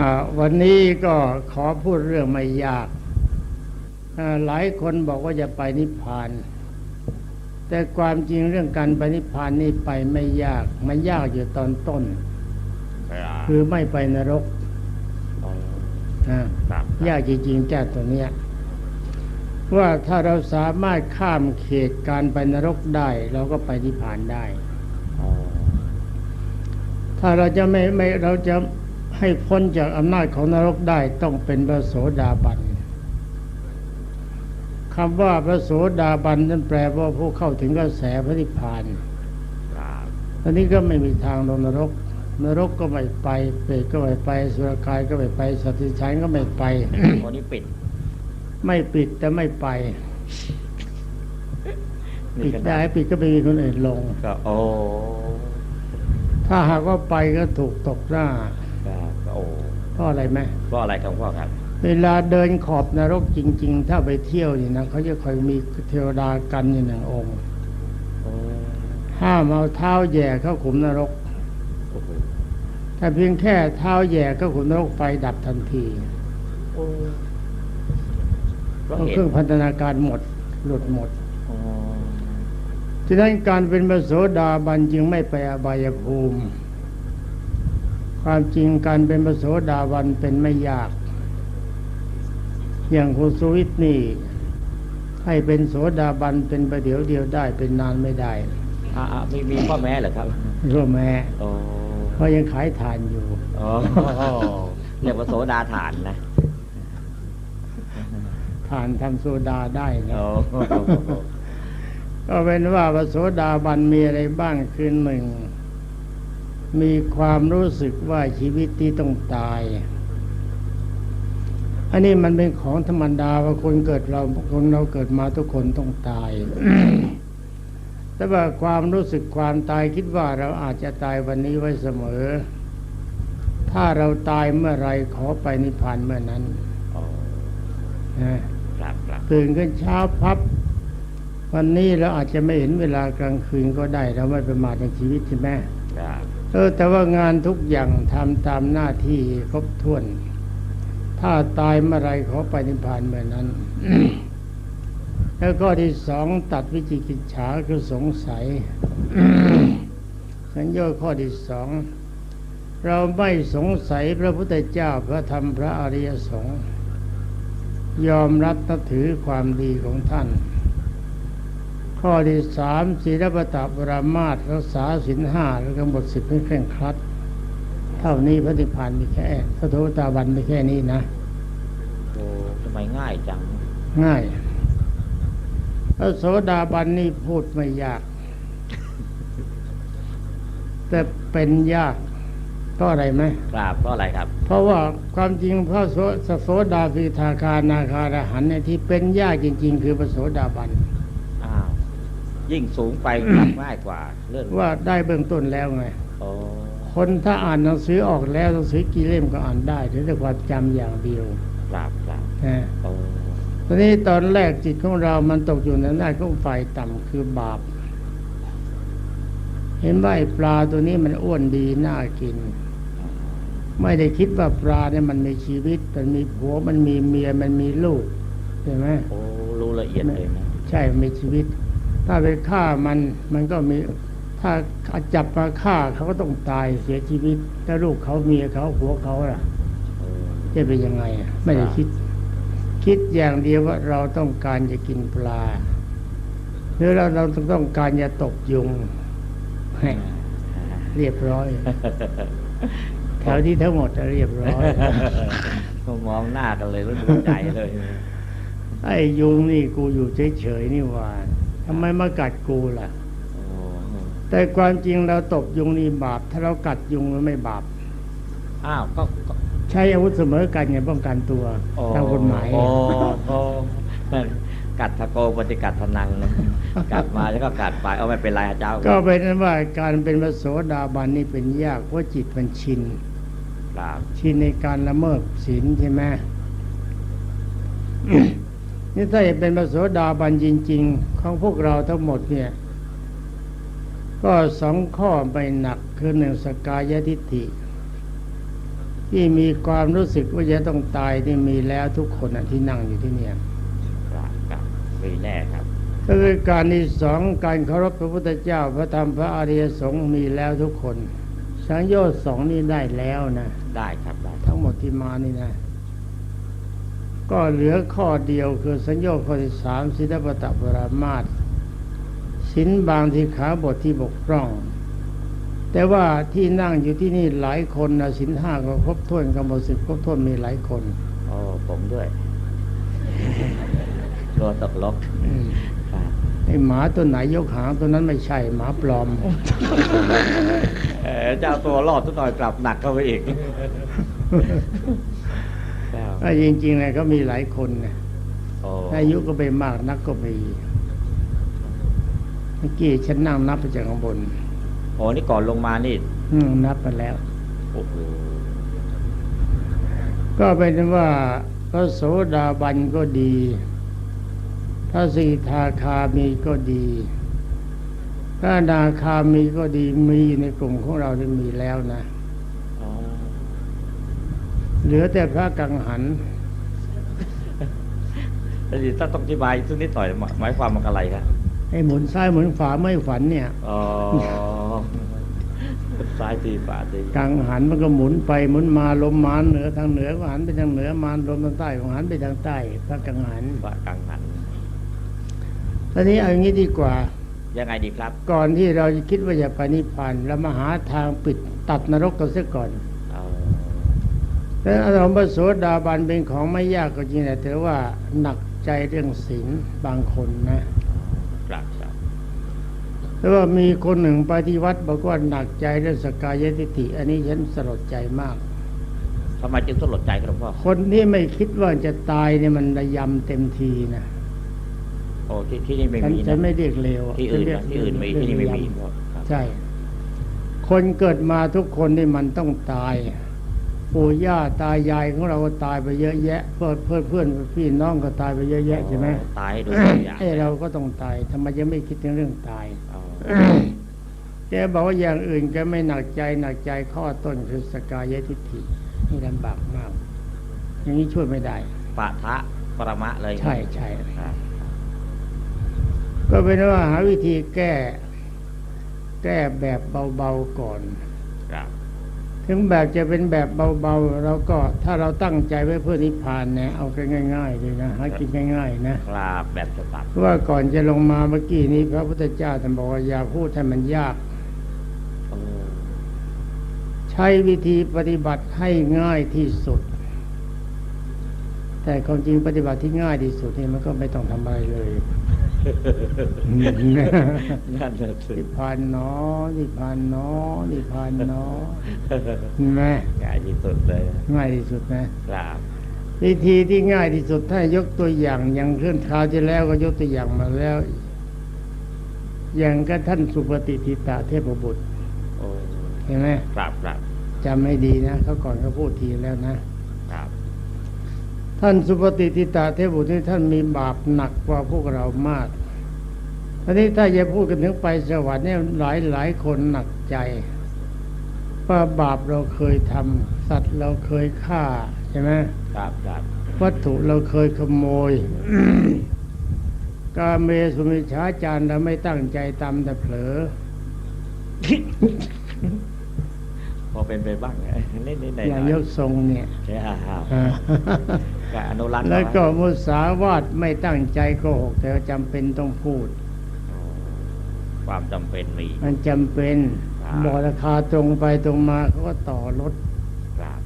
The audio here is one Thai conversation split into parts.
อ่าวันนี้ก็ขอพูดเรื่องไม่ยากอ่าหลายคนบอกว่าจะไปนิพพาน แต่ความจริงเรื่องการไปนิพพานนี่ไปไม่ยาก มันยากอยู่ตอนต้น คือไม่ไปนรกอ่าครับยากจริงๆแก้ตัวเนี้ยว่าถ้าเราสามารถข้ามเขตการไปนรกได้ เราก็ไปนิพพานได้อ๋อถ้าเราจะไม่ไม่เราจะ ให้พ้นจากอำนาจของนรกได้ต้องเป็นพระโสดาบันคำว่าพระโสดาบันนั่นแปลว่าผู้เข้าถึงกระแสพระนิพพานครับตอนนี้ก็ไม่มีทางลงนรก นรกก็ไม่ไป เปรตก็ไม่ไปสุรกายก็ไม่ไปสัตว์ที่ฉันก็ไม่ไปวันนี้ปิด ไม่ปิดแต่ไม่ไปนี่ปิดขนาได้ปิดก็ไม่มีคนอื่นลงก็โอ้ถ้าหากว่าไปก็ถูกตกหน้าครับก็โอ้เพ ราะอะไรไหมเพราะอะไรครับพ่อครับ เวลาเดินขอบนรกจริง ๆ ถ้าไปเที่ยวนี่นะเขาจะคอยมีเทวดากันอยู่หนึ่งองค์โอ้ห้ามเอาเท้าแหย่เข้าขุมนรกโอ้โหถ้าเพียงแค่เท้าแหย่เข้าขุมนรกไฟดับทันทีโอ้เพเพราะราะเหเคตุรื่องพันธนาการหมด หลุดหมดอ๋อฉะนั้นการเป็นพระโสดาบันจึงไม่ไปอบายภูมิ ความจริงการเป็นพระโสดาบันเป็นไม่ยาก อย่างคุณสุวิทย์นี่ ให้เป็นโสดาบันเป็นประเดี๋ยวเดียวได้เป็นนานไม่ได้อ่าอ่ามีมีข้อแม้เหรอครับร่วมแม้โอ้เพราะยังขายทานอยู่อ๋อเรียกว่าโสดาฐานนะทานทำโซดาได้นะโอ้ก็เป็นว่าพระโสดาบันมีอะไรบ้างคือหนึ่ง มีความรู้สึกว่าชีวิตที่ต้องตาย อันนี้มันเป็นของธรรมดาว่าคนเกิดเราคนเราเกิดมาทุกคนต้องตาย แต่ว่าความรู้สึกความตายคิดว่าเราอาจจะตายวันนี้ไว้เสมอ ถ้าเราตายเมื่อไรขอไปนิพพานเมื่อนั้นโอ้นะครับครับตื่นขึ้นเช้าพับวันนี้เราอาจจะไม่เห็นเวลากลางคืนก็ได้ เราไม่ประมาทในชีวิตใช่ไหมครับ เออแต่ว่างานทุกอย่างทำตามหน้าที่ครบถ้วน ถ้าตายเมื่อไรขอไปนิพพานเมื่อนั้น แล้วก็ที่สองตัดวิจิกิจฉาคือสงสัยสัญญาข้อที่สองเราไม่สงสัยพระพุทธเจ้าพระธรรมพระอริยสงฆ์ยอมรับนับถือความดีของท่าน ข้อที่สามศีลปตปรามาตรรักษาศีลห้าแล้วก็หมดสิบให้เคร่งครัด เท่านี้พระนิพพานมีแค่พระโทตาบันมีแค่นี้นะโอ้ทำไมง่ายจัง ง่ายพระโสดาบันนี่พูดไม่ยาก แต่เป็นยากเพราะอะไรไหมครับเพราะอะไรครับ เพราะว่าความจริงพระโสโสดาฟีทาคานาคาราหันเนี่ยที่เป็นยากจริง ๆ คือพระโสดาบันอ้าว ยิ่งสูงไปง่ายกว่าเลื่อนว่าได้เบื้องต้นแล้วไงโอ้คนถ้าอ่านหนังสือออกแล้วหนังสือกี่เล่มก็อ่านได้ถึงแต่ความจำอย่างเดียวครับครับนะโอ้ตอนนี้ตอนแรกจิตของเรามันตกอยู่ในหน้าของฝ่ายต่ำคือบาป เห็นว่าไอ้ปลาตัวนี้มันอ้วนดีน่ากิน ไม่ได้คิดว่าปลาเนี่ยมันมีชีวิต มันมีผัวมันมีเมียมันมีลูกใช่ไหมโอ้รู้ละเอียดเลยนะใช่มันมีชีวิต ถ้าไปฆ่ามันมันก็มีถ้าจับมาฆ่าเขาก็ต้องตายเสียชีวิตถ้าลูกเขาเมียเขาผัวเขาล่ะโอ้จะเป็นยังไงอะไม่ได้คิด คิดอย่างเดียวว่าเราต้องการจะกินปลาหรือเราเราต้องการจะตกยุงแหม่เรียบร้อยแถวที่ทั้งหมดจะเรียบร้อยมองหน้ากันเลยรู้ดูใจเลย ไอ้ยุงนี่กูอยู่เฉยๆนี่หว่า ทำไมมากัดกูล่ะโอ้แต่ความจริงเราตกยุงนี่บาป ถ้าเรากัดยุงมันไม่บาป อ้าวก็ก็ใช้อาวุธเสมอกันไงป้องกันตัวโอ้ตามกฎหมายโอ้โอ้กัดทะโกปฏิกัดทนังนะกัดมาแล้วก็กัดไปเอาไม่เป็นไรอาจารย์ก็เป็นนั้นว่าการเป็นพระโสดาบันนี่เป็นยากเพราะจิตมันชินครับชินในการละเมิดศีลใช่ไหม นี่ถ้าจะเป็นพระโสดาบันจริง ๆ ของพวกเราทั้งหมดเนี่ย ก็สองข้อไม่หนักคือหนึ่งสกายทิฏฐิ ที่มีความรู้สึกว่าจะต้องตายนี่มีแล้วทุกคนน่ะที่นั่งอยู่ที่เนี่ยครับครับมีแน่ครับก็คือการที่สองการเคารพพระพุทธเจ้าพระธรรมพระอริยสงฆ์มีแล้วทุกคนสังโยชน์สองนี่ได้แล้วนะ ได้ครับได้ทั้งหมดที่มานี่นะ ก็เหลือข้อเดียวคือสัญญาข้อที่สามสิทธปตปรามาตสินบางที่ขาบทที่บกพร่อง แต่ว่าที่นั่งอยู่ที่นี่หลายคนนะสินห้าก็ครบถ้วนกำหนดสิบครบถ้วนมีหลายคนโอ้ผมด้วยตัวตกลกอืมครับไอหมาตัวไหนยกหางตัวนั้นไม่ใช่หมาปลอมเอ่อเจ้าตัวรอดทุกหน่อยกลับหนักเข้าไปอีกเจ้าถ้าจริงๆเลยก็มีหลายคนนะโอ้อายุก็ไปมากนักก็มีเมื่อกี้ฉันนั่งนับไปจากข้างบนโอ้นี่ก่อนลงมานี่ อืมนับไปแล้วโอ้โหก็เป็นว่าพระโสดาบันก็ดี พระสีทาคามีก็ดี พระอนาคามีก็ดีมีในกลุ่มของเราที่มีแล้วนะอ๋อ เหลือแต่พระกังหันแล้วทีถ้าต้องอธิบายสักนิดหน่อยหมายหมายความมันอะไรครับให้หมุนซ้ายหมุนขวาไม่ฝันเนี่ยอ๋อซ้ายทีฝาทีกังหันมันก็หมุนไปหมุนมาลมมาเหนือทางเหนือก็หันไปทางเหนือมาลมทางใต้ก็หันไปทางใต้พระกังหันฝากังหันตอนนี้เอาอย่างนี้ดีกว่ายังไงดีครับ ก่อนที่เราจะคิดว่าจะไปนิพพานเรามาหาทางปิดตัดนรกกันเสียก่อนเอา แต่อารมณ์พระโสดาบันเป็นของไม่ยากก็จริงแต่ถือว่าหนักใจเรื่องศีลบางคนนะครับครับแต่ว่ามีคนหนึ่งไปที่วัดบอกว่าหนักใจเรื่องสกายทิฏฐิอันนี้ฉันสลดใจมากทำไมจึงสลดใจครับหลวงพ่อคนที่ไม่คิดว่าจะตายเนี่ยมันระยำเต็มทีนะโอ้ที่ที่นี่ไม่ฉันมีฉันนะไม่เรียกเลวที่อื่นฉัเรียนะกที่อื่นมีที่นี่ไม่มีเรียกระยำพ่อครับใช่ คนเกิดมาทุกคนนี่มันต้องตาย ปู่ย่าตายายของเราก็ตายไปเยอะแยะ เพื่อนเพื่อนเพื่อนพี่น้องก็ตายไปเยอะแยะใช่ไหมอ๋อตายให้ดูตัวอย่างไอ้เราก็ต้องตายทำไมยังไม่คิดถึงเรื่องตายเอาแกบอกว่าอย่างอื่นแกไม่หนักใจหนักใจข้อต้นคือสกายทิฏฐินี่ลำบากมาก อย่างนี้ช่วยไม่ได้ปะทะปรมะเลยใช่ใช่ครับก็เป็นว่าหาวิธีแก้ แก้แบบเบาๆก่อนครับ ถึงแบบจะเป็นแบบเบาๆเราก็ถ้าเราตั้งใจไว้เพื่อนิพพานเนี่ยเอากันง่ายๆเลยนะหากินง่ายๆนะครับแบบฉบับเพราะว่าก่อนจะลงมาเมื่อกี้นี้พระพุทธเจ้าท่านบอกว่าอย่าพูดให้มันยากโอ้ใช้วิธีปฏิบัติให้ง่ายที่สุด แต่ความจริงปฏิบัติที่ง่ายที่สุดนี่มันก็ไม่ต้องทำอะไรเลย นั่นน่ะสินิพพานเนอนิพพานเนอนิพพานเนอเห็นไหมง่ายที่สุดเลยง่ายที่สุดนะครับวิธีที่ง่ายที่สุดถ้ายกตัวอย่างอย่างเคลื่อนคราวที่แล้วก็ยกตัวอย่างมาแล้ว อย่างก็ท่านสุปฏิทิตาเทพบุตรโอ้เห็นไหมครับครับจำให้ดีนะเขาก่อนเขาพูดทีแล้วนะครับ ท่านสุปฏิทิตาเทพบุตรนี่ท่านมีบาปหนักกว่าพวกเรามากทีนี้ถ้าจะพูดกันถึงไปสวรรค์เนี่ยหลายหลายคนหนักใจว่าบาปเราเคยทำสัตว์เราเคยฆ่าใช่ไหมครับครับวัตถุเราเคยขโมยกาเมสุมิชฌาจารเราไม่ตั้งใจตามแต่เผลอ พอเป็นไปบ้างนิดนิดๆหน่อยอย่างๆยกทรงเนี่ย ใช่ครับอ่าก็อนุรักษ์แล้วก็เอาไมุสาวาทไม่ตั้งใจโกหก แต่ว่าจำเป็นต้องพูด ความจำเป็นมี มันจำเป็นครับบอกราคาตรงไปตรงมาเขาก็ต่อรถครับ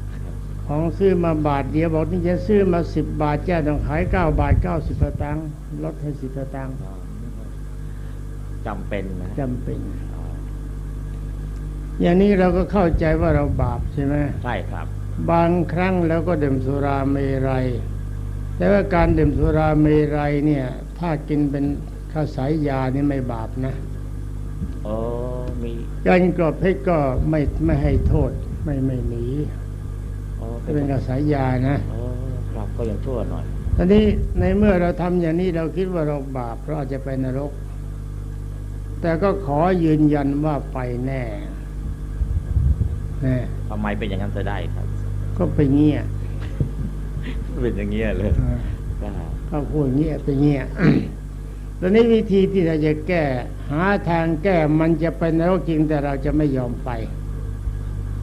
ของซื้อมาบาทเดียวบอกนี่จะซื้อมาสิบบาทเจ้าต้องขายเก้าบาทเก้าสิบสตางค์ลดให้สิบสตางค์จำเป็นนะจำเป็นอ๋ออย่างนี้เราก็เข้าใจว่าเราบาปใช่ไหมใช่ครับ บางครั้งเราก็ดื่มสุราเมรัย แต่ว่าการดื่มสุราเมรัยเนี่ย ถ้ากินเป็นข้าวสายยานี่ไม่บาปนะโอ้มีการกรอบเพชรก็ไม่ไม่ให้โทษไม่ไม่หนีโอ้ถ้าเป็นข้าวสายยานะโอ้ครับก็ยังชั่วหน่อยตอนนี้ในเมื่อเราทำอย่างนี้เราคิดว่าเราบาปเราอาจจะไปนรก แต่ก็ขอยืนยันว่าไปแน่แน่ทำไมเป็นอย่างนั้นจะได้ครับเก็ไปเงี้ยเป็นอย่างเงี้ยเลยอ่าครับก็พูดเงี้ยไปเงี้ยตอนนี้วิธีที่เราจะแก้ หาทางแก้มันจะเป็นนรกจริงแต่เราจะไม่ยอมไป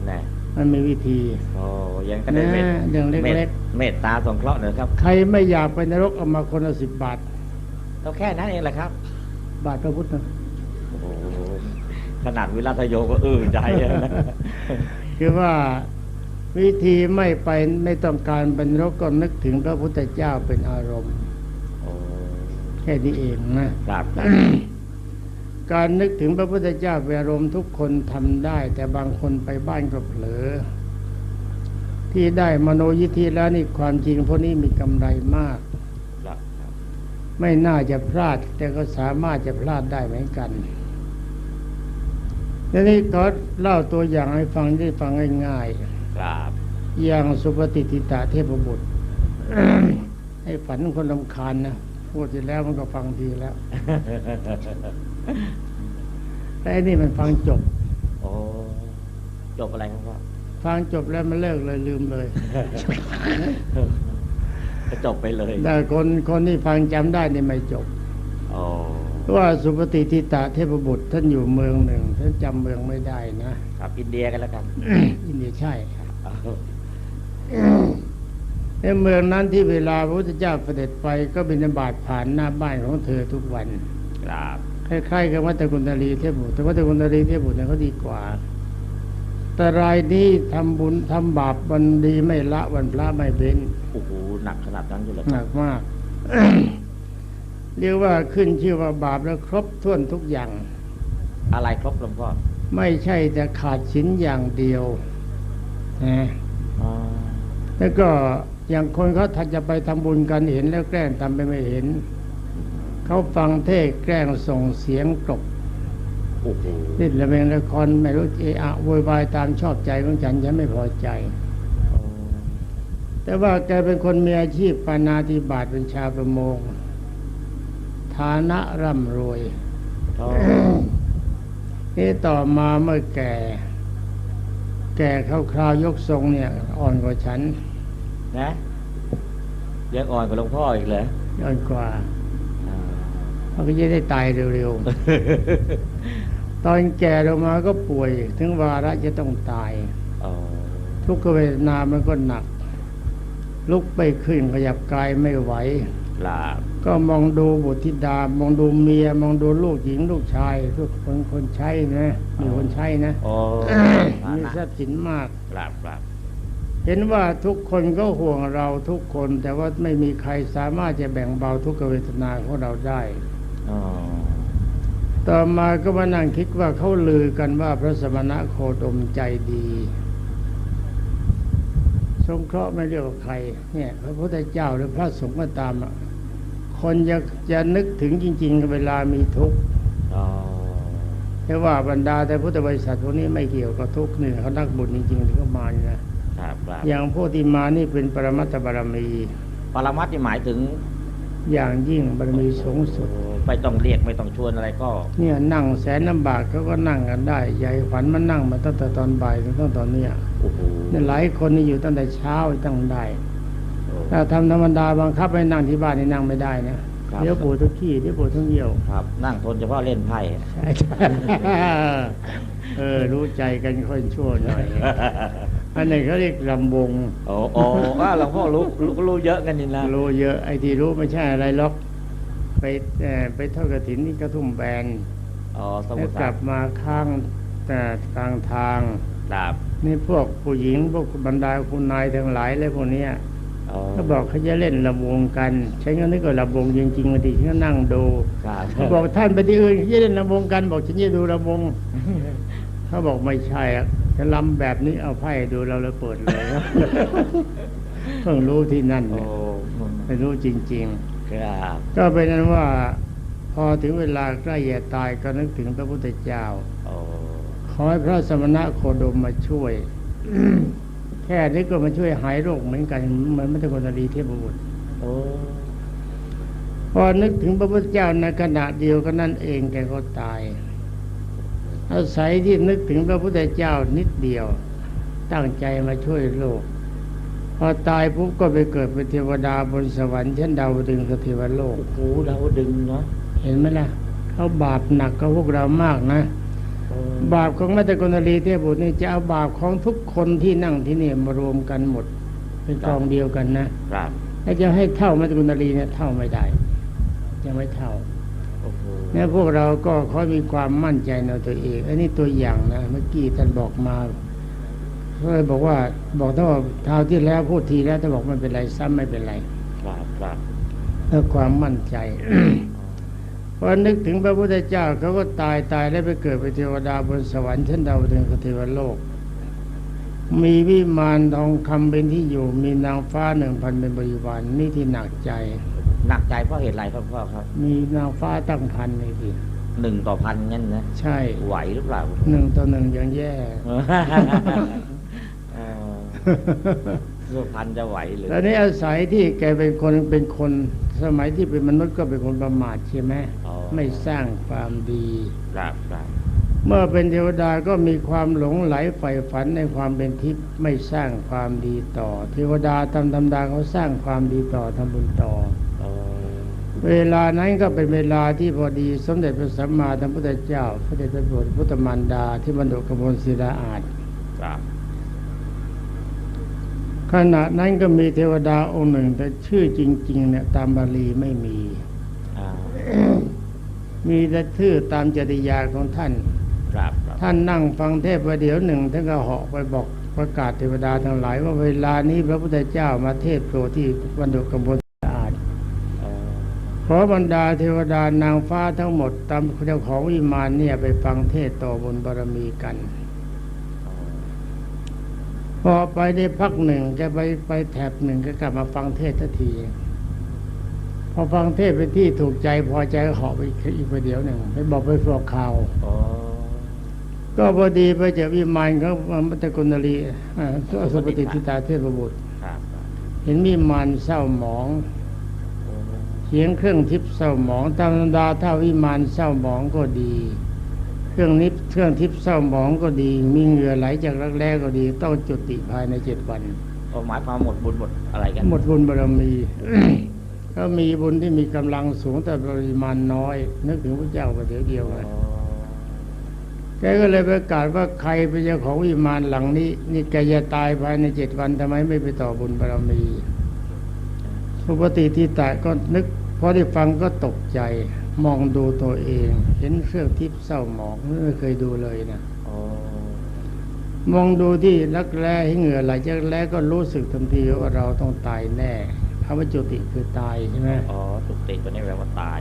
แน่มันมีวิธีโอ้ยังก็ได้เมตนะเรื่องเล็กๆเมตตาสงเคราะห์หนะครับ ใครไม่อยากไปนรกเอามาคนละสิบบาทก็แค่นั้นเองแหละครับ บาทพระพุทธนะโอ้โหขนาดวิรัตโยก็อื้อใจอะนะคือว่า วิธีไม่ไปไม่ต้องการเป็นนรกก็นึกถึงพระพุทธเจ้าเป็นอารมณ์โอ้แค่นี้เองนะครับครับการนึกถึงพระพุทธเจ้าเป็นอารมณ์ทุกคนทำได้ แต่บางคนไปบ้านก็เผลอ ที่ได้มโนยิทธิแล้วนี่ความจริงพวกนี้มีกำไรมากครับครับไม่น่าจะพลาด แต่ก็สามารถจะพลาดได้เหมือนกันทีนี้ก็เล่าตัวอย่างให้ฟังได้ฟังง่าย ครับๆอย่างสุปฏิทิตาเทพบุตรให้ฝันคนลำคาญนะพูดทีแล้วมันก็ฟังทีแล้วแต่อันนี่มันฟังจบโอ้จบอะไรครับพ่อฟังจบแล้วมันเลิกเลยลืมเลยก็จบไปเลย แต่คนคนที่ฟังจำได้นี่ไม่จบโอ้เพราะว่าสุปฏิทิตาเทพบุตรท่านอยู่เมืองหนึ่งท่านจำเมืองไม่ได้นะครับ อินเดียกันแล้วกัน อินเดียใช่เอา ในเมืองนั้นที่เวลาพระพุทธเจ้าเสด็จไปก็บิณฑบาตผ่านหน้าบ้านของเธอทุกวันครับคล้ายๆกับวัตกุณรีเทพบุตรแต่วัตกุณรีเทพบุตรเนี่ยเขาดีกว่า แต่รายนี้ทำบุญทำบาปวันดีไม่ละวันพระไม่เว้นโอ้โหหนักขนาดนั้นเลยเหรอหนักมากเรียกว่าขึ้นชื่อว่าบาปแล้วครบถ้วนทุกอย่าง อะไรครบหลวงพ่อไม่ใช่จะขาดชิ้นอย่างเดียวนะอ๋อ แล้วก็อย่างคนเขาทัดจะไปทำบุญกันเห็นแล้วแกล้งทำไปไม่เห็น เขาฟังเทศน์แกล้งส่งเสียงกรบโอ้โหติดระเบงละครไม่รู้เอะอะโวยวายตามชอบใจของฉันฉันไม่พอใจอ๋อแต่ว่าแกเป็นคนมีอาชีพปานาธิบาตเป็นชาวประมง ฐานะร่ำรวยอ๋อนี่ต่อมาเมื่อแก่ แก่เข้าคราวยกทรงเนี่ย อ่อนกว่าฉัน นะเรียกอ่อนกว่าหลวงพ่ออีกเหรออ่อนกว่าอ่าเขาก็จะได้ตายเร็วๆ ตอนแก่ลงมาก็ป่วย ถึงวาระจะต้องตายอ๋อทุกขเวทนามันก็หนัก ลุกไปขึ้นขยับกายไม่ไหว ลาบ ก็มองดูบุตรธิดามองดูเมีย มองดูลูกหญิงลูกชายทุกคนคนใช้นะมีคนใช้นะโอ้ฐามีนะทรัพย์สินมากลาบลาบเห็นว่าทุกคนก็ห่วงเราทุกคนแต่ว่าไม่มีใครสามารถจะแบ่งเบาทุกขเวทนาของเราได้อ๋อต่อมาก็มานั่งคิดว่าเขาลือกันว่าพระสมณะโคดมใจดีสงเคราะห์ไม่เรียกว่าใคร เนี่ย พระพุทธเจ้าหรือพระสงฆ์ก็ตามอะ คนจะจะนึกถึงจริง ๆ เวลามีทุกข์อ๋อแต่ว่าบรรดาแต่พุทธบริษัทพวกนี้ไม่เกี่ยวกับทุกข์นี่เขานักบุญจริงๆที่เขามานี่นะครับลาบอย่างพวกที่มานี่เป็นปรมัตถบารมี ปรมัตถ์นี่หมายถึง อย่างยิ่งบารมีสูงสุดโอ้ไม่ต้องเรียกไม่ต้องชวนอะไรก็ เนี่ยนั่งแสนลำบากเขาก็นั่งกันได้ใหญ่ขวัญมันนั่งมาตั้งแต่ตอนบ่ายถึงตั้งตอนเนี้ยโอ้โหเนี่ยหลายคนนี่อยู่ตั้งแต่เช้าตั้งได้โอ้ ถ้าทำธรรมดาบังคับให้นั่งที่บ้านนี่นั่งไม่ได้นะครับเดี๋ยวปวดทุกขี้เดี๋ยวปวดทุกเยี่ยวครับ นั่งทนเฉพาะเล่นไพ่ใช่ใช่เออรู้ใจกันค่อยชั่วหน่อยอันนี้เขาเรียกลำวงโอ้โอ้ว่าหลวงพ่อรู้รู้รู้เยอะกันนี่นะรู้เยอะไอ้ที่รู้ไม่ใช่อะไรหรอกไปเอ่อไปทอดกระถินที่กระทุ่มแบนอ๋อสแล้มุวทรกลับมาข้างแต่กลางทางลาบนี่พวกผู้หญิงพวกบรรดาคุณนายทั้งหลายเลยพวกเนี้ย อ๋อเขาบอกเขาจะเล่นระวงกันฉันก็นึกว่าระวงจริงๆบางทีฉันก็นั่งดูครับเขาบอกท่านไปที่อื่นเขาจะเล่นระวงกัน บอกฉันจะดูระวงเขาบอกไม่ใช่อะจะลำแบบนี้เอาไพ่ดูเราเลยเปิดเลยเพิ่งรู้ที่นั่นโอ้เนี่ยไม่รู้จริงครับๆก็เป็นนั้นว่า พอถึงเวลาใกล้จะตายก็นึกถึงพระพุทธเจ้าโอ้ขอให้พระสมณะโคดมมาช่วยแค่นี้ก็มาช่วยหายโรคเหมือนกันเหมือนมัตตกนรีเทพบุตรโอ้พอนึกถึงพระพุทธเจ้าในขณะเดียวก็นั่นเองแกก็ตาย อาศัยที่นึกถึงพระพุทธเจ้านิดเดียว ตั้งใจมาช่วยโลก พอตายปุ๊บก็ไปเกิดเป็นเทวดาบนสวรรค์ชั้นดาวดึงส์กับเทวโลกโอ้โหดาวดึงส์เนาะเห็นไหมล่ะเขาบาปหนักกับพวกเรามากนะ บาปของมัตตกนรีเทพบุตรนี่จะเอาบาปของทุกคนที่นั่งที่นี่มารวมกันหมด เป็นกองเดียวกันนะครับแล้วจะให้เท่ามัตตกนรีเนี่ยเท่าไม่ได้ยังไม่เท่าโอ้โหเนี่ยพวกเราก็เขามีความมั่นใจในตัวเอง อันนี้ตัวอย่างนะเมื่อกี้ท่านบอกมาก็เลยบอกว่าบอกถ้าว่าคราวที่แล้วพูดทีแล้วถ้าบอกไม่เป็นไรซ้ำไม่เป็นไร ครับครับเพื่อความมั่นใจ พอนึกถึงพระพุทธเจ้าเขาก็ตายตายแล้วไปเกิดเป็นเทวดาบนสวรรค์ชั้นดาวดึงส์กับเทวโลก มีวิมานทองคำเป็นที่อยู่ มีนางฟ้าหนึ่งพันเป็นบริวารนี่ที่หนักใจ หนักใจเพราะเหตุอะไรครับพ่อครับ มีนางฟ้าตั้งพันเลยทีหนึ่งต่อพันงั้นนะใช่ไหวหรือเปล่าหนึ่งต่อหนึ่งยังแย่ เออเรื่องพันจะไหวหรือตอนนี้อาศัยที่แกเป็นคนเป็นคน สมัยที่เป็นมนุษย์ก็เป็นคนประมาทใช่ไหมอ๋อไม่สร้างความดีครับครับเมื่อเป็นเทวดาก็มีความหลงไหลใฝ่ฝันในความเป็นทิพย์ไม่สร้างความดีต่อ เทวดาทำธรรมดาเขาสร้างความดีต่อทำบุญต่อเออเวลานั้นก็เป็นเวลาที่พอดีสมเด็จพระสัมมาสัมพุทธเจ้า พระเดชพระคุณพุทธมารดาที่บรรดุกมลศิลาอาจครับ ขณะนั้นก็มีเทวดาองค์หนึ่ง แต่ชื่อจริง ๆ เนี่ยตามบาลีไม่มีอ่ามีแต่ชื่อตามจริยาของท่านครับครับท่านนั่งฟังเทศประเดี๋ยวหนึ่งท่านก็เหาะไปบอกประกาศเทวดาทั้งหลาย ว่าเวลานี้พระพุทธเจ้ามาเทศโปรดที่บรรดุกมลศิลาอาจเออขอบรรดาเทวดานางฟ้าทั้งหมดตามเจ้าของวิมานเนี่ยไปฟังเทศต่อบนบารมีกัน พอไปได้พักหนึ่งแกไปไปแถบหนึ่งก็กลับมาฟังเทศทันที พอฟังเทศเป็นที่ถูกใจ พอใจก็เหาะไปอีกประเดี๋ยวหนึ่งไปบอกไปบอกข่าวอ๋อก็พอดีไปเจอวิมานเขามัตตกุณลีอ่าสุปฏิทิตาเทพบุตรครับครับเห็นวิมานเศร้าหมองโอ้เสียงเครื่องทิพย์เศร้าหมองตามธรรมดาถ้าวิมานเศร้าหมองก็ดี เครื่องนิพเครื่องทิพย์เศร้าหมองก็ดี มีเหงื่อไหลจากรักแร้ก็ดี ต้องจุติภายในเจ็ดวันเอาหมายความหมดบุญหมดอะไรกัน หมดบุญบารมีก็มีบุญที่มีกำลังสูงแต่ปริมาณน้อย นึกถึงพระเจ้าประเดี๋ยวเดียวอ๋เลอยแกก็เลยประกาศว่าใครเป็นเจ้าของวิมานหลังนี้ นี่แกจะตายภายในเจ็ดวันทำไมไม่ไปต่อบุญบารมีสุปฏิที่ตายก็นึกพอได้ฟังก็ตกใจ มองดูตัวเอง เห็นเครื่องทิพย์เศร้าหมองไม่เคยดูเลยนะอ๋อมองดูที่รักแร้ให้เหงื่อไหลจากแร้ก็รู้สึกทันทีว่าเราต้องตายแน่คำว่าจุติคือตายใช่ไหมอ๋อสุกติตัวนี้แปลว่าตาย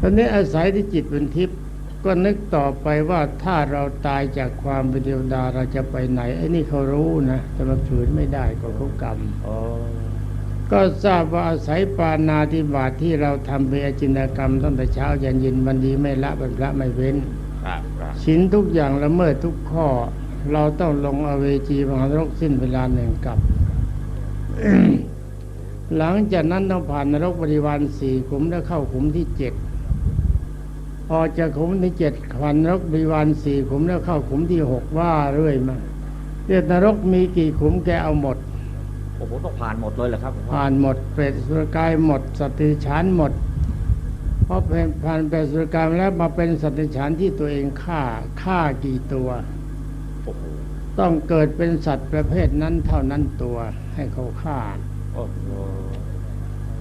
ตอนนี้อาศัยที่จิตเป็นทิพย์ก็นึกต่อไปว่าถ้าเราตายจากความเป็นเทวดาเราจะไปไหนไอ้นี่เขารู้นะแต่มันฝืนไม่ได้ก็เขากรรมอ๋อ ก็ทราบว่าอาศัยปานาธิบาตที่เราทำเป็นอจินตกรรมตั้งแต่เช้ายันเย็นวันดีไม่ละบรรพระไม่เว้นครับครับสินทุกอย่างละเมิดทุกข้อ เราต้องลงอเวจีมหานรกสิ้นเวลาหนึ่งกับหลังจากนั้นต้องผ่านนรกบริวารสี่ขุมแล้วเข้าขุมที่เจ็ดออกจากขุมที่เจ็ดผ่านนรกบริวารสี่ขุมแล้วเข้าขุมที่หกว่าเรื่อยมาเรียนรกมีกี่ขุมแกเอาหมด โอ้โหต้องผ่านหมดเลยเหรอครับผมว่าผ่านหมดเปรตสุรกายหมดสัตว์ดิฉานหมดเพราะเป็นผ่านเปรตสุรกายมาแล้วมาเป็นสัตว์ดิฉานที่ตัวเองฆ่าฆ่ากี่ตัวโอ้โหต้องเกิดเป็นสัตว์ประเภทนั้นเท่านั้นตัวให้เขาฆ่าโอ้โห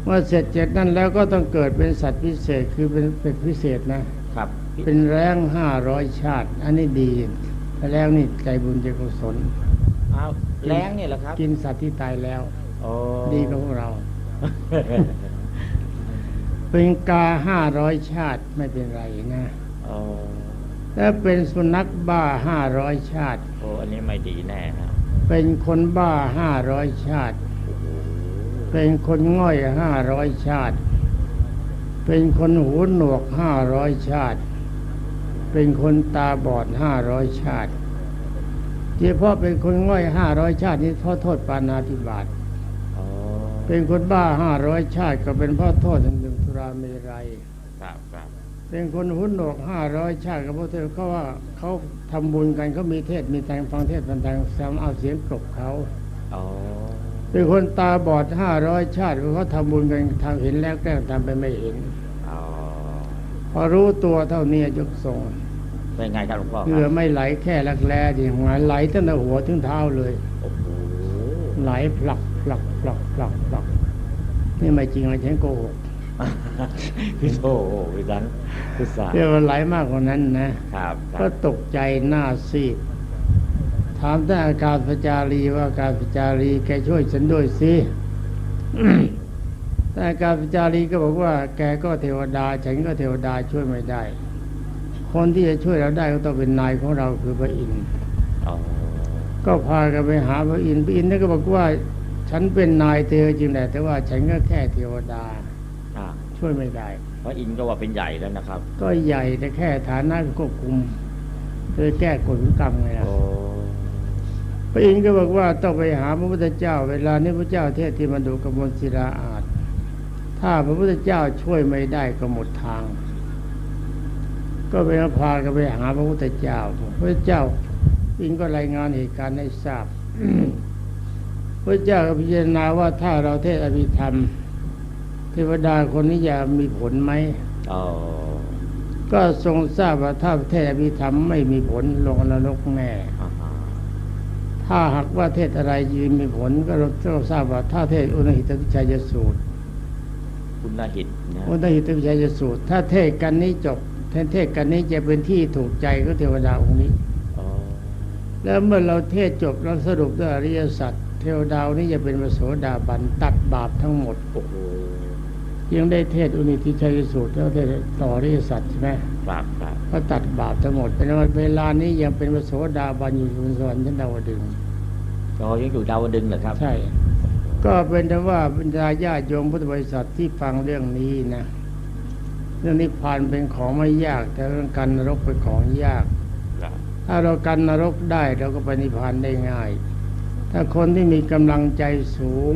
เมื่อเสร็จเจ็ดนั้นแล้วก็ต้องเกิดเป็นสัตว์พิเศษคือเป็นเป็นพิเศษนะครับ เป็นแรงห้าร้อยชาติ อันนี้ดี แล้วนี่ใจบุญใจกุศล อ้าวแรงเนี่ยเหรอครับ กินสัตว์ที่ตายแล้วโอ้ดีกับพวกเราเป็นกาห้าร้อยชาติไม่เป็นไรนะโอ้แล้วเป็นสุนัขบ้าห้าร้อยชาติ โอ้อันนี้ไม่ดีแน่ฮะเป็นคนบ้าห้าร้อยชาติโอ้โหเป็นคนง่อยห้าร้อยชาติ เป็นคนหูหนวกห้าร้อยชาติ เป็นคนตาบอดห้าร้อยชาติ เฉพาะเป็นคนง่อยห้าร้อยชาตินี้เพราะโทษปานาธิบาตอ๋อเป็นคนบ้าห้าร้อยชาติก็เป็นเพราะโทษดื่มสุราเมรัยครับครับเป็นคนหูหนวกห้าร้อยชาติก็เพราะเธอเขาว่าเขาทำบุญกันเขามีเทศมีแทงฟังเทศฟังแทงแซมเอาเสียงกลบเขาออ๋อเป็นคนตาบอดห้าร้อยชาติเขาทำบุญกันทำเห็นแล้วแกล้งทำไปไม่เห็นอ๋อพอรู้ตัวเท่านี้ยกทรง เป็นไงครับหลวงพ่อคเหงื่อรับไม่ไหลแค่รักแร้ดิหัวไหลตั้งแต่หัวถึงเท้าเลย โอ้โหไหลพลักพลักพลักพลักพลักนี่ไม่จริงเลยฉันโกหกพี่โธ่พี่สันพี่สาเรียกว่าไหลมากกว่านั้นนะ ครับคก็รับตกใจหน้าซีดถามท่านอาการพจารีว่าอาการพจารีแกช่วยฉันด้วยสิ ท่านอาการพจารีก็บอกว่า แกก็เทวดา ฉันก็เทวดาช่วยไม่ได้ คนที่จะช่วยเราได้ก็ต้องเป็นนายของเราคือพระอินทร์อ๋อก็พากันไปหาพระอินทร์พระอินทร์นั่นก็บอกว่า ฉันเป็นนายเธอจริงแหละแต่ว่าฉันก็แค่เทวดาอะช่วยไม่ได้เพราะอินก็ว่าเป็นใหญ่แล้วนะครับ ก็ใหญ่แต่แค่ฐานะควบคุมคือแก้กฎของกรรมไงล่ะโอ้พระอินทร์ก็บอกว่าต้องไปหาพระพุทธเจ้า เวลานี้พระเจ้าเทศที่มันดูกมลศิลาอาจถ้าพระพุทธเจ้าช่วยไม่ได้ก็หมดทาง ก็ไปพากันไปหาพระพุทธเจ้า พระเจ้าอินทร์ก็รายงานเหตุการณ์ให้ทราบ พระเจ้าก็พิจารณาว่าถ้าเราเทศอภิธรรม เทวดาคนนี้จะมีผลไหมอ๋อก็ทรงทราบว่าถ้าเทศอภิธรรมไม่มีผลลงนรกแน่อ่าฮะถ้าหากว่าเทศอะไรยืนมีผลก็เราต้องทราบว่าถ้าเทศอุณหิตวิชัยสูตรคุณนาหิตนะอุณหิตวิชัยสูตร ถ้าเทศกันนี้จบ เทศกันนี้จะเป็นที่ถูกใจของเทวดาองค์นี้อ๋อแล้วเมื่อเราเทศจบเราสรุปด้วยอริยสัจเทวดาองค์นี้จะเป็นพระโสดาบันตัดบาปทั้งหมดโอ้โหยังได้เทศอุณิติชัยสูตรแล้วได้ต่ออริยสัจใช่ไหมครับครับก็ตัดบาปทั้งหมดเป็นว่าเวลานี้ยังเป็นพระโสดาบันอยู่บนสวรรค์ชั้นดาวดึงส์อ๋อยังอยู่ดาวดึงส์เหรอครับ ใช่ ก็เป็นแต่ว่าบรรดาญาติโยมพุทธบริษัทที่ฟังเรื่องนี้นะ เรื่องนิพพานเป็นของไม่ยาก แต่เรื่องการนรกเป็นของยากครับถ้าเรากันนรกได้เราก็ไปนิพพานได้ง่าย ถ้าคนที่มีกำลังใจสูง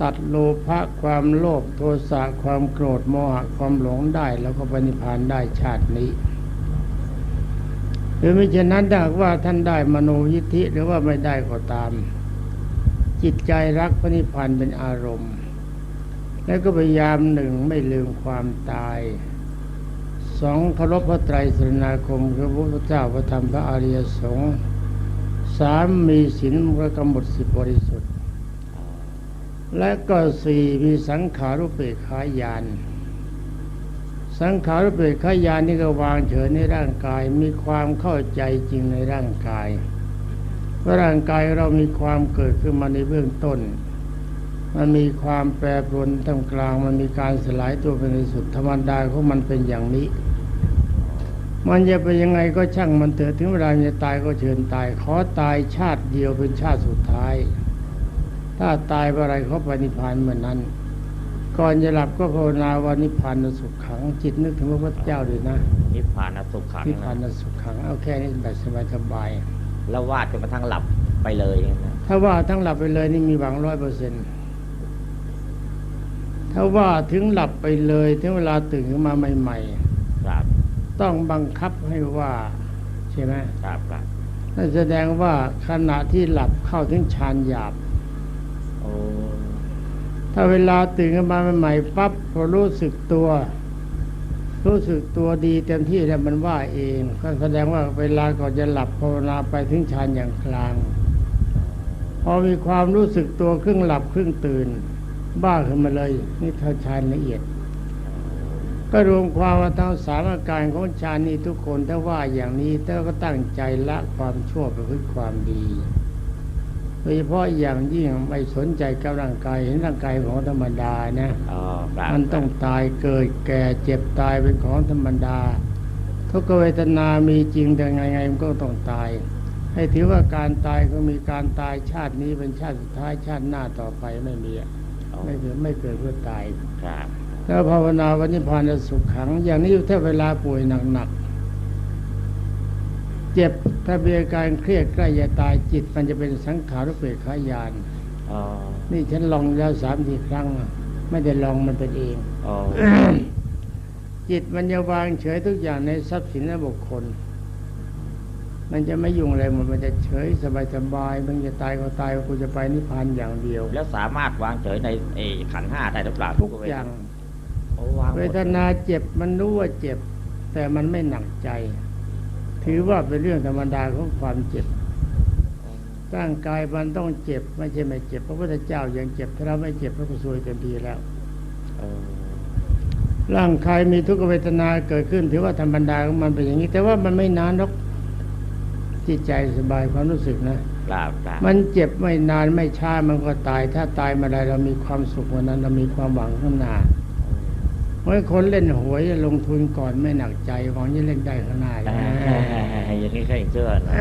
ตัดโลภะความโลภโทสะความโกรธโมหะความหลงได้ แล้วก็ไปนิพพานได้ชาตินี้หรือไม่เช่นนั้นถ้าหากว่าท่านได้มโนยิทธิหรือว่าไม่ได้ก็ตาม จิตใจรักพระนิพพานเป็นอารมณ์ แล้วก็พยายามหนึ่งไม่ลืมความตายสองเคารพพระไตรสรณาคมคือพระพุทธเจ้าพระธรรมพระอริยสงฆ์สามมีศีลพระกำหนดสิบบริสุทธิ์ และก็สี่มีสังขารุเปกขายาน สังขารุเปกขายานนี่ก็วางเฉยในร่างกายมีความเข้าใจจริงในร่างกายว่าร่างกายเรามีความเกิดขึ้นมาในเบื้องต้น มันมีความแปรปรวนท่ามกลาง มันมีการสลายตัวเป็นในสุดธรรมดาของมันเป็นอย่างนี้ มันจะเป็นยังไงก็ช่างมันเถอะถึงเวลาจะตายก็เชิญตาย ขอตายชาติเดียวเป็นชาติสุดท้าย ถ้าตายเมื่อไรเขาไปนิพพานเมื่อนั้น ก่อนจะหลับก็ภาวนาว่านิพพานสุขขัง จิตนึกถึงพระพุทธเจ้าด้วยนะนิพพานสุขขังนิพพานนะสุขขังเอาแค่นี้แบบสบายแล้ววาดจนกระทั่งหลับไปเลยนะๆถ้าว่าทั้งหลับไปเลยนี่มีหวังร้อยเปอร์เซ็นต์ ถ้าว่าถึงหลับไปเลยถึงเวลาตื่นขึ้นมาใหม่ครับๆต้องบังคับให้ว่า ใช่ไหมครับครับนั่นแสดงว่าขณะที่หลับเข้าถึงฌานหยาบโอ้ถ้าเวลาตื่นขึ้นมาใหม่ๆปั๊บพอรู้สึกตัว รู้สึกตัวดีเต็มที่แล้วมันว่าเองก็แสดงว่าเวลาก่อนจะหลับภาวนาไปถึงฌานอย่างกลาง พอมีความรู้สึกตัวครึ่งหลับครึ่งตื่น บ้าขึ้นมาเลย นี่เท่าฌานละเอียด ก็รวมความว่าทั้งสามอาการของฌานนี้ทุกคนถ้าว่าอย่างนี้ถ้าก็ตั้งใจละความชั่วประพฤติความดีโดยเฉพาะอย่างยิ่งไม่สนใจกับร่างกายเห็นร่างกายของธรรมดานะอ๋อครับมันต้องตายเกิดแก่เจ็บตายเป็นของธรรมดาทุกขเวทนามีจริงแต่ไงไงมันก็ต้องตาย ให้ถือว่าการตายก็มีการตายชาตินี้เป็นชาติสุดท้ายชาติหน้าต่อไปไม่มีอะอ๋อ ไม่เกิดไม่เกิดเพื่อตายครับแล้วภาวนาวันนิพพานสุขขัง อย่างนี้ถ้าเวลาป่วยหนักๆเจ็บถ้ามีอาการเครียดใกล้จะตายจิต มันจะเป็นสังขารุปเปกขายานอ๋อนี่ฉันลองแล้วสามสี่ครั้งอะไม่ได้ลองมันเป็นเองอ๋อจิตมันจะวางเฉยทุกอย่างในทรัพย์สินและบุคคล มันจะไม่ยุ่งอะไรหมดมันจะเฉยสบายๆมันจะตายก็ตายกูจะไปนิพพานอย่างเดียว แล้วสามารถวางเฉยในไอ้ขันธ์ห้าได้หรือเปล่าทุกอย่างโอ้วางหมเวดทนาเจ็บมันรู้ว่าเจ็บ แต่มันไม่หนักใจ ถือว่าเป็นเรื่องธรรมดาของความเจ็บร่างกายมันต้องเจ็บ ไม่ใช่ไม่เจ็บพระพุทธเจ้ายังเจ็บถ้าเราไม่เจ็บพระกุศลเต็มทีแล้วเออร่างกายมีทุกขเวทนาเกิดขึ้น ถือว่าธรรมดาของมันเป็นอย่างนี้ แต่ว่ามันไม่นานหรอก จิตใจสบายความรู้สึกนะกราบกราบมันเจ็บไม่นานไม่ช้ามันก็ตาย ถ้าตายมาได้เรามีความสุขวันนั้น เรามีความหวังข้างหน้าเพราะคนเล่นหวยลงทุนก่อนไม่หนักใจหวังจะเล่นได้ข้างหน้าเอออย่างนี้เคยเชื่อนะ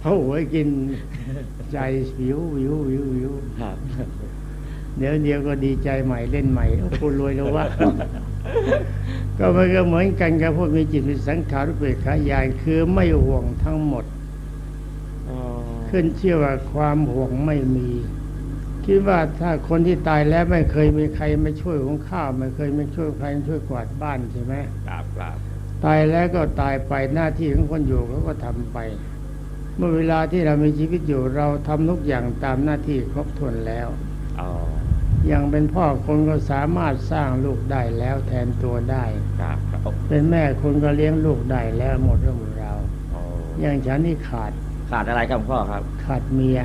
เขาหวยกินใจวิววิววิววิวครับเดี๋ยวเดี๋ยวก็ดีใจใหม่เล่นใหม่โอ้คุณรวยแล้ววะ ก็มันก็เหมือนกันกับพวกมีจิตมีสังขารอุเบกขาญาณคือไม่ห่วงทั้งหมดอ๋อขึ้นเชื่อว่าความห่วงไม่มี คิดว่าถ้าคนที่ตายแล้วไม่เคยมีใครมาช่วยหุงข้าวไม่เคยมาช่วยใครช่วยกวาดบ้านใช่ไหมกราบกราบตายแล้วก็ตายไปหน้าที่ของคนอยู่เขาก็ทำไป เมื่อเวลาที่เรามีชีวิตอยู่เราทำทุกอย่างตามหน้าที่ครบถ้วนแล้วอ๋ออ ย่างเป็นพ่อคนก็สามารถสร้างลูกได้แล้วแทนตัวได้กราบครับเป็นแม่คนก็เลี้ยงลูกได้แล้วหมดเรื่องหมดราวโอ้อย่างฉันนี่ขาดขาดอะไรครับพ่อครับ ขาดเมีย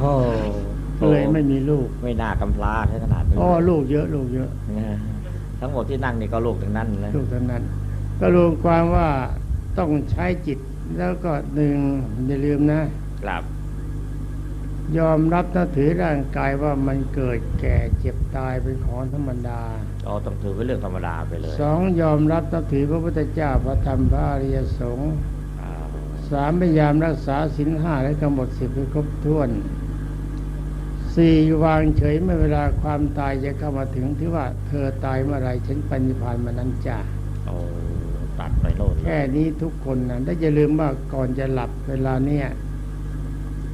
โอ้เลยไม่มีลูกไม่น่ากำพร้าใช่ขนาดนี้อ๋อลูกเยอะลูกเยอะนะทั้งหมดที่นั่งนี่ก็ลูกทั้งนั้นเลยลูกเท่านั้น ก็รวมความว่าต้องใช้จิตแล้วก็หนึ่งอย่าลืมนะกราบ ยอมรับนับถือร่างกายว่ามันเกิดแก่เจ็บตายเป็นของธรรมดาอ๋อต้องถือเป็นเรื่องธรรมดาไปเลยสองยอมรับนับถือพระพุทธเจ้าพระธรรมพระอริยสงฆ์อ่าสามพยายามรักษาศีลห้าและกำหนดสิบให้ครบถ้วนสี่วางเฉยเมื่อเวลาความตายจะเข้ามาถึงที่ว่าเธอตายเมื่อไหรฉันปัญญพานมานั้นจ้าโอ้ตัดไปโน่นเลยแค่นี้ทุกคนนะถ้าอย่าลืมว่าก่อนจะหลับเวลาเนี้ย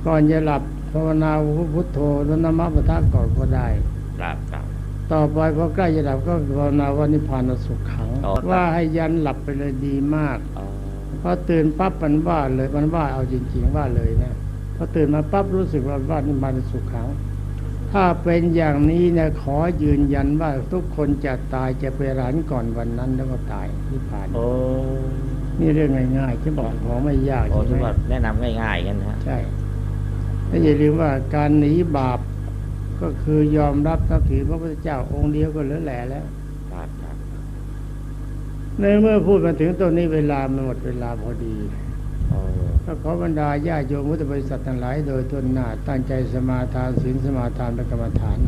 ก่อนจะหลับ ภาวนาพุทโธรนามะปะทะก่อนก็ได้กราบกราบต่อไปพอใกล้จะหลับก็ภาวนาว่านิพพานสุขขังอ๋อว่าให้ยันหลับไปเลยดีมากอ๋อพอตื่นปั๊บมันว่าเลยมันว่าเอาจริง ๆ ว่าเลยนะพอตื่นมาปั๊บรู้สึกว่าว่านิพพานสุขขัง ถ้าเป็นอย่างนี้นะขอยืนยันว่าทุกคนจะตายจะไปร้านก่อนวันนั้นแล้วก็ตายนิพพานโอ้นี่เรื่องง่ายๆที่บอกของไม่ยากโอ้ใช่ถือไหมว่าแนะนำง่ายๆกันนะฮะใช่ และอย่าลืมว่าการหนีบาปก็คือยอมรับนับถือพระพุทธเจ้าองค์เดียวก็เหลือแหล่แล้วกราบกราบในเมื่อพูดมาถึงตรงนี้เวลามันหมดเวลาพอดีโอ้ก็ขอบรรดาญาโยมพุทธบริษัททั้งหลาย โดยทุนหน้าตั้งใจสมาทานศีลสมาทานและกรรมฐาน